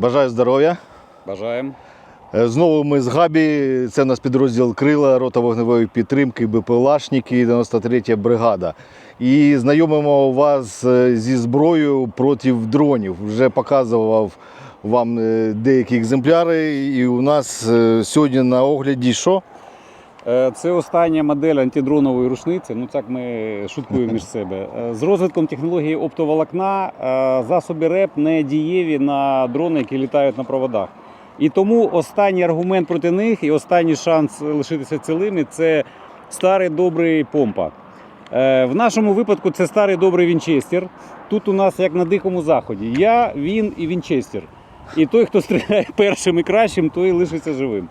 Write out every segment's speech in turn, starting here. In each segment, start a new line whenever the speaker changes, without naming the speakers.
Бажаю здоров'я.
Бажаємо.
Е, Знову ми з Габі. Це у нас підрозділ Крила, рота вогневої підтримки, БПЛАшники, 93 бригада. І знайомимо вас е, зі зброєю проти дронів. Вже показував вам е, деякі екземпляри. І у нас сьогодні на огляді що?
Е, Це остання модель антидронової рушниці. Ну так ми шуткуємо між себе. Е, З розвитком технології оптоволокна е, засоби РЕП не дієві на дрони, які літають на проводах. І тому останній аргумент проти них і останній шанс лишитися цілими це старий добрий помпа. В нашому випадку це старий добрий Вінчестер. Тут у нас як на дикому заході. Я, він і Вінчестер. І той, хто стріляє першим і кращим, той лишиться живим.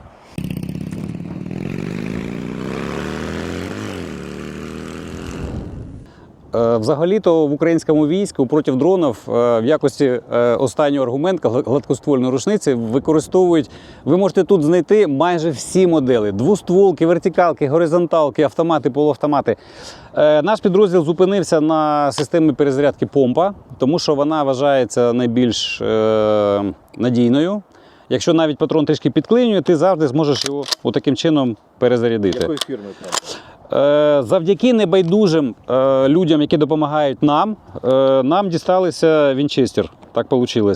Взагалі-то в українському війську проти дронів е, в якості е, останнього аргументу гладкоствольної рушниці використовують. Ви можете тут знайти майже всі моделі: двостволки, вертикалки, горизонталки, автомати, полуавтомати. Е, Наш підрозділ зупинився на системі перезарядки помпа, тому що вона вважається найбільш е, надійною. Якщо навіть патрон трішки підклинює, ти завжди зможеш його таким чином перезарядити.
фірми?
Е, Завдяки небайдужим е, людям, які допомагають нам, е, нам дісталися Вінчестер. Так вийшло.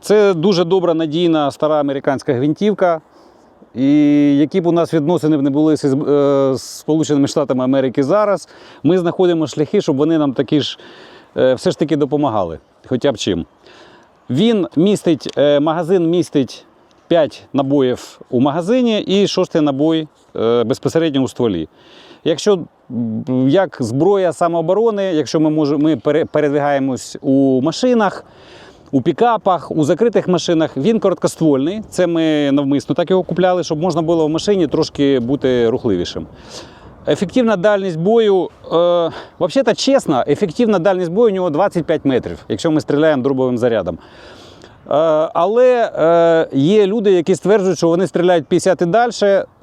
Це дуже добра, надійна стара американська гвинтівка. І які б у нас відносини не були з, Сполученими Штатами Америки зараз, ми знаходимо шляхи, щоб вони нам такі ж все ж таки допомагали, хоча б чим. Він містить, магазин містить 5 набоїв у магазині і шостий набой е, безпосередньо у стволі. Якщо як зброя самооборони, якщо ми, може, ми передвигаємось у машинах, у пікапах, у закритих машинах, він короткоствольний. Це ми навмисно так його купляли, щоб можна було в машині трошки бути рухливішим. Ефективна дальність бою, е, взагалі чесно, ефективна дальність бою у нього 25 метрів, якщо ми стріляємо дробовим зарядом. Е, Але е, є люди, які стверджують, що вони стріляють 50 і далі.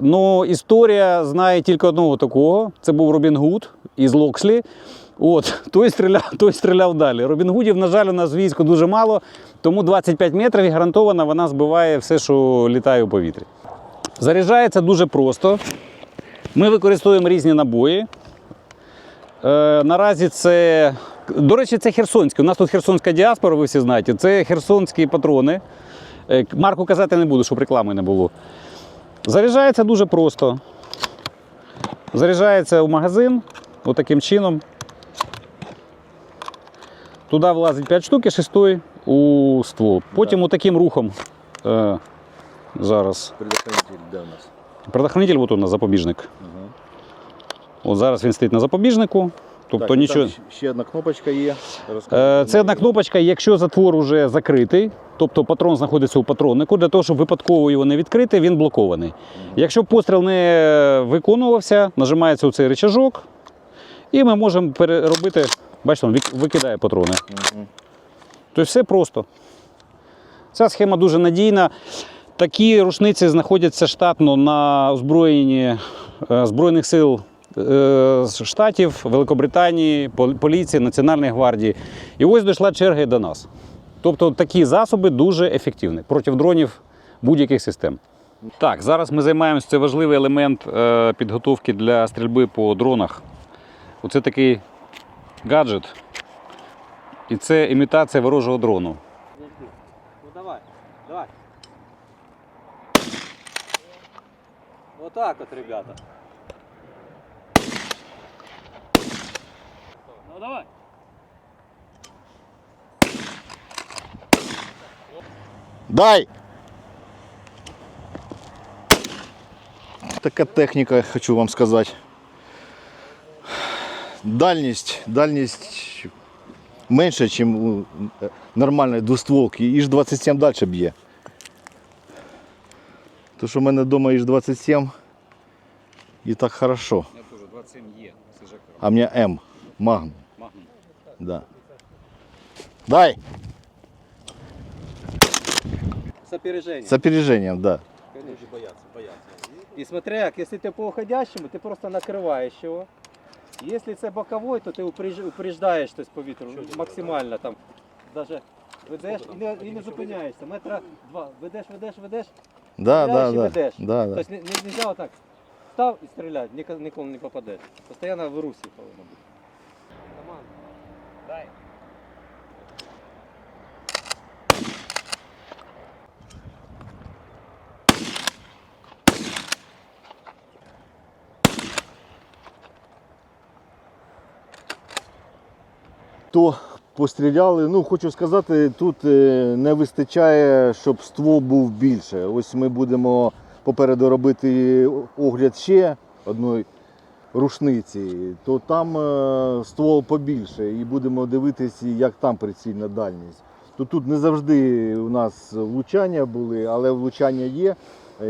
Ну, історія знає тільки одного такого. Це був Робін Гуд із Локслі. От, той стріляв, той стріляв далі. Робін Гудів, на жаль, у нас війську дуже мало, тому 25 метрів і гарантовано вона збиває все, що літає у повітрі. Заряджається дуже просто. Ми використовуємо різні набої. Е, наразі це. До речі, це херсонське. У нас тут херсонська діаспора, ви всі знаєте. Це херсонські патрони. Е, Марку казати не буду, щоб реклами не було. Заряджається дуже просто. Заряджається в магазин отаким чином. Туди влазить 5 штук і шестой у ствол. Потім отаким рухом. Е, зараз.
Предохранитель де у нас?
Предохранитель от он, на запобіжник. От зараз він стоїть на запобіжнику. Тобто нічого.
ще одна кнопочка є.
Е, Це одна кнопочка, якщо затвор вже закритий, тобто патрон знаходиться у патроннику, для того, щоб випадково його не відкрити, він блокований. Якщо постріл не виконувався, нажимається у цей рычажок, і ми можемо переробити, бачите, він викидає патрони. Тобто все просто. Ця схема дуже надійна. Такі рушниці знаходяться штатно на озброєнні е, Збройних сил з Штатів, Великобританії, поліції, Національної гвардії. І ось дійшла черга і до нас. Тобто такі засоби дуже ефективні проти дронів будь-яких систем. Так, зараз ми займаємося. Це важливий елемент е, підготовки для стрільби по дронах. Оце такий гаджет. І це імітація ворожого дрону.
Ну давай, давай. Вот так вот, ребята. Ну давай.
Дай! Така техніка, хочу вам сказати. Дальність, дальність менше, ніж у нормальної двостволки. Іж 27 далі б'є. То що в мене вдома іж 27 і так хорошо.
Я теж 27 є.
А в мене М. Магнум.
Магнум.
Да. Дай!
С опережением.
З опережением, да.
Конечно, боятся, боятся. И смотри, як, если ты по уходящему, ты просто накрываешь его. Если це боковой, то ти упреж- упреждаєш то есть, по вітру максимально там. Даже ведеш і не, і не зупиняєшся. Метра два. Ведеш, ведеш, ведеш.
Да, да,
стріляєш і
да.
ведеш.
Да, да.
Тобто не, не, нельзя отак. Став і стріляй, ні- нікому не попадеш. Постоянно в русі повинно бути.
То постріляли. Ну, хочу сказати, тут е, не вистачає, щоб ствол був більше. Ось ми будемо попереду робити огляд ще одної рушниці, то там е, ствол побільше, і будемо дивитися, як там прицільна дальність. То тут не завжди у нас влучання були, але влучання є.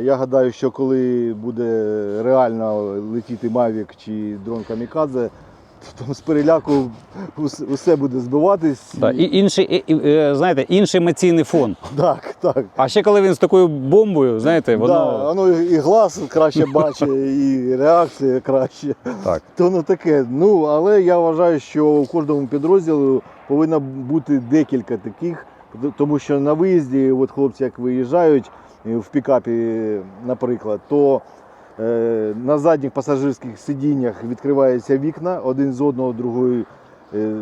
Я гадаю, що коли буде реально летіти Мавік чи дрон Камікадзе, там з переляку ус- усе буде збиватись.
Да. І інший, і, і, е, знаєте, інший емоційний фон.
Так, так.
А ще коли він з такою бомбою, знаєте, воно.
Да, воно і глаз краще бачить, і реакція краще.
Так.
То воно таке. Ну, але я вважаю, що у кожному підрозділу повинно бути декілька таких, тому що на виїзді, от хлопці, як виїжджають е, в пікапі, наприклад, то на задніх пасажирських сидіннях відкриваються вікна один з одного, другої. е,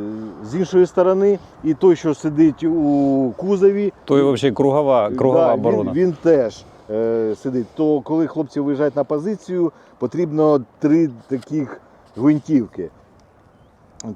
З іншої сторони, і той, що сидить у кузові,
То і взагалі кругова, кругова
Да,
оборона.
Він, він теж е, сидить. То коли хлопці виїжджають на позицію, потрібно три таких гвинтівки.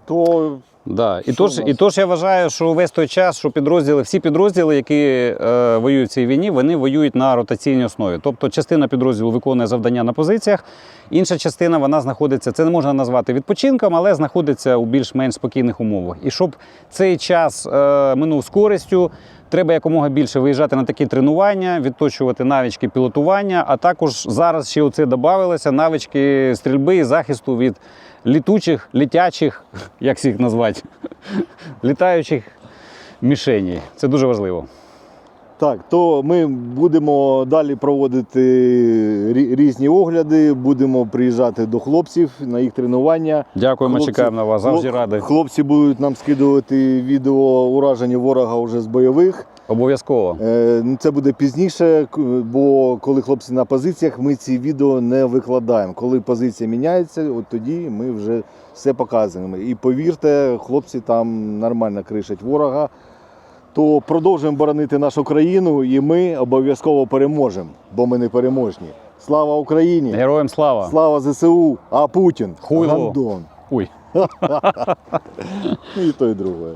То
Да. І, тож, і тож я вважаю, що весь той час, що підрозділи, всі підрозділи, які е, воюють в цій війні, вони воюють на ротаційній основі. Тобто частина підрозділу виконує завдання на позиціях, інша частина вона знаходиться, це не можна назвати відпочинком, але знаходиться у більш-менш спокійних умовах. І щоб цей час е, минув з користю, треба якомога більше виїжджати на такі тренування, відточувати навички пілотування, а також зараз ще у це додавалося навички стрільби і захисту від літучих, літячих, як їх назвати, літаючих мішеній. Це дуже важливо.
Так, то ми будемо далі проводити різні огляди, будемо приїжджати до хлопців на їх тренування.
Дякуємо,
Хлопці-
чекаємо на вас. Завжди раді.
Хлопці будуть нам скидувати відео ураження ворога вже з бойових.
Обов'язково.
Е, ну, Це буде пізніше, бо коли хлопці на позиціях, ми ці відео не викладаємо. Коли позиція міняється, от тоді ми вже все показуємо. І повірте, хлопці там нормально кришать ворога. То продовжуємо боронити нашу країну, і ми обов'язково переможемо, бо ми не переможні. Слава Україні!
Героям слава!
Слава ЗСУ! А Путін
Хуйло.
Гандон.
Ой.
І то, і друге.